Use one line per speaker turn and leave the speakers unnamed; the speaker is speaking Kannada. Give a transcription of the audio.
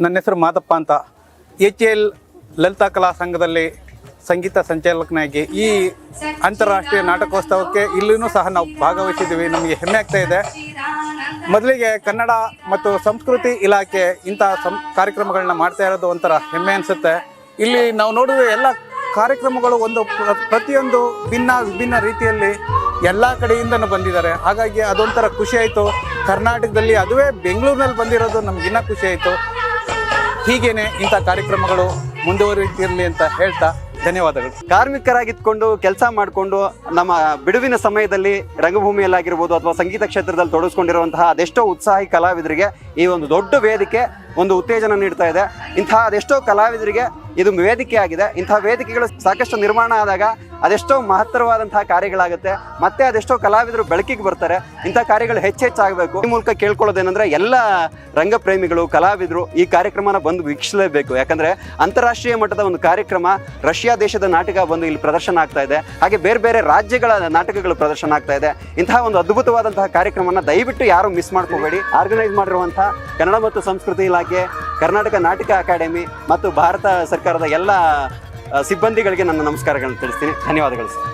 ನನ್ನ ಹೆಸರು ಮಾದಪ್ಪ ಅಂತ. ಎಚ್ ಎಲ್ ಲಲಿತಾ ಕಲಾ ಸಂಘದಲ್ಲಿ ಸಂಗೀತ ಸಂಚಾಲಕನಾಗಿ ಈ ಅಂತಾರಾಷ್ಟ್ರೀಯ ನಾಟಕೋತ್ಸವಕ್ಕೆ ಇಲ್ಲಿನೂ ಸಹ ನಾವು ಭಾಗವಹಿಸಿದ್ದೀವಿ. ನಮಗೆ ಹೆಮ್ಮೆ ಆಗ್ತಾ ಇದೆ. ಮೊದಲಿಗೆ ಕನ್ನಡ ಮತ್ತು ಸಂಸ್ಕೃತಿ ಇಲಾಖೆ ಇಂಥ ಸಂ ಕಾರ್ಯಕ್ರಮಗಳನ್ನ ಮಾಡ್ತಾ ಇರೋದು ಒಂಥರ ಹೆಮ್ಮೆ ಅನಿಸುತ್ತೆ. ಇಲ್ಲಿ ನಾವು ನೋಡಿದ್ರೆ ಎಲ್ಲ ಕಾರ್ಯಕ್ರಮಗಳು ಒಂದು ಪ್ರ- ಪ್ರತಿಯೊಂದು ಭಿನ್ನ ವಿಭಿನ್ನ ರೀತಿಯಲ್ಲಿ ಎಲ್ಲ ಕಡೆಯಿಂದನೂ ಬಂದಿದ್ದಾರೆ. ಹಾಗಾಗಿ ಅದೊಂಥರ ಖುಷಿ ಆಯಿತು. ಕರ್ನಾಟಕದಲ್ಲಿ ಅದುವೇ ಬೆಂಗಳೂರಿನಲ್ಲಿ ಬಂದಿರೋದು ನಮ್ಗೆ ಖುಷಿ ಆಯಿತು. ಹೀಗೇನೆ ಇಂಥ ಕಾರ್ಯಕ್ರಮಗಳು ಮುಂದುವರಿತಿರಲಿ ಅಂತ ಹೇಳ್ತಾ ಧನ್ಯವಾದಗಳು.
ಕಾರ್ಮಿಕರಾಗಿದ್ಕೊಂಡು, ಕೆಲಸ ಮಾಡಿಕೊಂಡು, ನಮ್ಮ ಬಿಡುವಿನ ಸಮಯದಲ್ಲಿ ರಂಗಭೂಮಿಯಲ್ಲಾಗಿರ್ಬೋದು ಅಥವಾ ಸಂಗೀತ ಕ್ಷೇತ್ರದಲ್ಲಿ ತೊಡಗಿಸ್ಕೊಂಡಿರುವಂತಹ ಅದೆಷ್ಟೋ ಉತ್ಸಾಹಿ ಕಲಾವಿದರಿಗೆ ಈ ಒಂದು ದೊಡ್ಡ ವೇದಿಕೆ ಒಂದು ಉತ್ತೇಜನ ನೀಡ್ತಾ ಇದೆ. ಇಂತಹ ಅದೆಷ್ಟೋ ಕಲಾವಿದರಿಗೆ ಇದು ವೇದಿಕೆ ಆಗಿದೆ. ಇಂತಹ ವೇದಿಕೆಗಳು ಸಾಕಷ್ಟು ನಿರ್ಮಾಣ ಆದಾಗ ಅದೆಷ್ಟೋ ಮಹತ್ತರವಾದಂತಹ ಕಾರ್ಯಗಳಾಗುತ್ತೆ. ಮತ್ತೆ ಅದೆಷ್ಟೋ ಕಲಾವಿದರು ಬೆಳಕಿಗೆ ಬರ್ತಾರೆ. ಇಂಥ ಕಾರ್ಯಗಳು ಹೆಚ್ಚೆಚ್ಚಾಗಬೇಕು. ಈ ಮೂಲಕ ಕೇಳ್ಕೊಳ್ಳೋದೇನೆಂದ್ರೆ ಎಲ್ಲ ರಂಗಪ್ರೇಮಿಗಳು, ಕಲಾವಿದರು ಈ ಕಾರ್ಯಕ್ರಮನ ಬಂದು ವೀಕ್ಷಿಸಲೇಬೇಕು. ಯಾಕಂದ್ರೆ ಅಂತಾರಾಷ್ಟ್ರೀಯ ಮಟ್ಟದ ಒಂದು ಕಾರ್ಯಕ್ರಮ ರಷ್ಯಾ ದೇಶದ ನಾಟಕ ಬಂದು ಇಲ್ಲಿ ಪ್ರದರ್ಶನ ಆಗ್ತಾ ಇದೆ. ಹಾಗೆ ಬೇರೆ ಬೇರೆ ರಾಜ್ಯಗಳ ನಾಟಕಗಳು ಪ್ರದರ್ಶನ ಆಗ್ತಾ ಇದೆ. ಇಂತಹ ಒಂದು ಅದ್ಭುತವಾದಂತಹ ಕಾರ್ಯಕ್ರಮನ ದಯವಿಟ್ಟು ಯಾರು ಮಿಸ್ ಮಾಡ್ಕೋಬೇಡಿ. ಆರ್ಗನೈಸ್ ಮಾಡಿರುವಂತಹ ಕನ್ನಡ ಮತ್ತು ಸಂಸ್ಕೃತಿ ಇಲಾಖೆ, ಕರ್ನಾಟಕ ನಾಟಕ ಅಕಾಡೆಮಿ ಮತ್ತು ಭಾರತ ಸರ್ಕಾರದ ಎಲ್ಲ ಸಿಬ್ಬಂದಿಗಳಿಗೆ ನನ್ನ ನಮಸ್ಕಾರಗಳನ್ನು ತಿಳಿಸ್ತೀನಿ. ಧನ್ಯವಾದಗಳು ಸರ್.